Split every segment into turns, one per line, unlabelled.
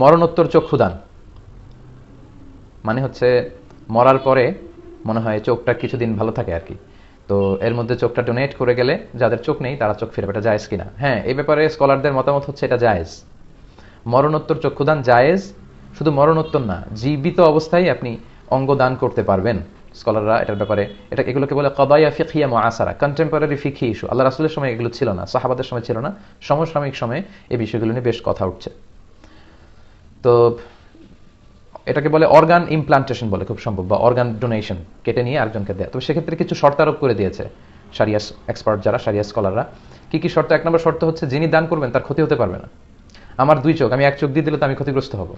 মরণোত্তর চক্ষুদান মানে হচ্ছে, মরার পরে মনে হয় চোখটা কিছুদিন ভালো থাকে আর কি। তো এর মধ্যে চোখটা ডোনেট করে গেলে যাদের চোখ নেই, তারা চোখ ফিরে এটা জায়েজ কিনা? হ্যাঁ এই ব্যাপারে স্কলারদের মতামত হচ্ছে এটা জায়েজ। মরণোত্তর চক্ষুদান জায়েজ, শুধু মরণোত্তর না, জীবিত অবস্থায় আপনি অঙ্গ দান করতে পারবেন স্কলাররা এটার ব্যাপারে। এটা এগুলোকে বলে কবাইয়া ফিখিয়া মুআসারা কন্টেম্পোরারি ফিখি ইস্যু আল্লাহ রাসূলের সময় এগুলো ছিল না, সাহাবাদের সময় ছিল না, সমসাময়িক সময়ে এই বিষয়গুলো নিয়ে বেশ কথা উঠছে। তো এটাকে বলে অর্গান ইমপ্লান্টেশন বলে খুব সম্ভব, বা অর্গান ডোনেশন, কেটে নিয়ে আরেকজনকে দেয়। তো সেক্ষেত্রে কিছু শর্ত আরোপ করে দিয়েছে সারিয়াস এক্সপার্ট যারা সারিয়াস স্কলাররা কি কি শর্ত? এক নম্বর শর্ত হচ্ছে, যিনি দান করবেন তার ক্ষতি হতে পারবে না। আমার দুই চোখ, আমি এক চোখ দিয়ে দিলে তো আমি ক্ষতিগ্রস্ত হব।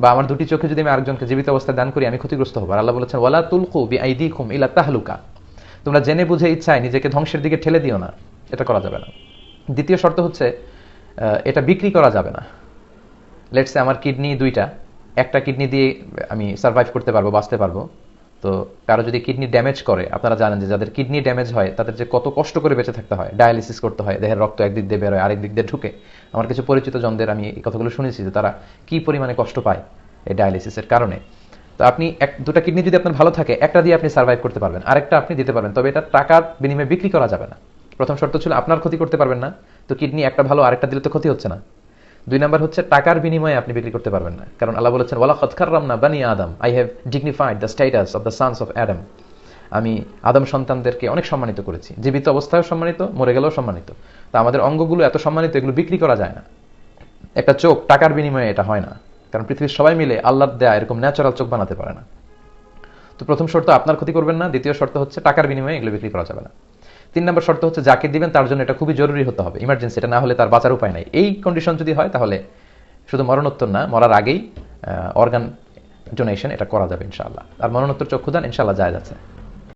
বা আমার দুটি চোখে যদি আমি আরেকজনকে জীবিত অবস্থায় দান করি, আমি ক্ষতিগ্রস্ত হব। আর আল্লাহ বলেছেন, ওয়ালা তুলকু বি আইদিকুম ইলা তাহলুকা। তোমরা জেনে বুঝে ইচ্ছায় নিজেকে ধ্বংসের দিকে ঠেলে দিও না, এটা করা যাবে না। দ্বিতীয় শর্ত হচ্ছে এটা বিক্রি করা যাবে না। লেটসে আমার কিডনি দুইটা, একটা কিডনি দিয়ে আমি সার্ভাইভ করতে পারব, বাঁচতে পারব। তো কারও যদি কিডনি ড্যামেজ করে, আপনারা জানেন যে যাদের কিডনি ড্যামেজ হয়, তাদের যে কত কষ্ট করে বেঁচে থাকতে হয় ডায়ালিসিস করতে হয়, দেহের রক্ত একদিক দিয়ে বেরোয় আরেক দিক দিয়ে ঢুকে। আমার কিছু পরিচিত জনদের আমি এই কথাগুলো শুনেছি যে তারা কি পরিমাণে কষ্ট পায় এই ডায়ালিসিসের কারণে। তো আপনি এক, দুটা কিডনি যদি আপনার ভালো থাকে, একটা দিয়ে আপনি সার্ভাইভ করতে পারবেন, আরেকটা আপনি দিতে পারবেন, তবে এটা টাকার বিনিময়ে বিক্রি করা যাবে না। প্রথম শর্ত ছিল, আপনার ক্ষতি করতে পারবেন না। তো কিডনি একটা ভালো, আরেকটা দিলে তো ক্ষতি হচ্ছে না। দুই নাম্বার হচ্ছে, টাকার বিনিময়ে আপনি বিক্রি করতে পারবেন না। কারণ আল্লাহ বলেছেন ওয়ালা খতকাররাম না বানি আদম। I have dignified the status of the sons of Adam আমি আদম সন্তানদেরকে অনেক সম্মানিত করেছি। জীবিত অবস্থায়ও সম্মানিত, মরে গেলেও সম্মানিত। তা আমাদের অঙ্গগুলো এত সম্মানিত, এগুলো বিক্রি করা যায় না। একটা চোখ, টাকার বিনিময়ে এটা হয় না। কারণ পৃথিবীর সবাই মিলে আল্লাহর দেয়া এরকম ন্যাচারাল চোখ বানাতে পারে না। তো প্রথম শর্ত, আপনার ক্ষতি করবেন না। দ্বিতীয় শর্ত হচ্ছে, টাকার বিনিময়ে এগুলো বিক্রি করা যাবে না। তিন নম্বর শর্ত হচ্ছে যাকে দিবেন তার জন্য এটা খুবই জরুরি হতে হবে ইমার্জেন্সি এটা না হলে তার বাঁচার উপায় নাই। এই কন্ডিশন যদি হয় তাহলে শুধু মরণোত্তর না, মরার আগেই অর্গান ডোনেশন এটা করা যাবে ইনশাআল্লাহ। আর মরণোত্তর চক্ষুদান ইনশাআল্লাহ যায় যাচ্ছে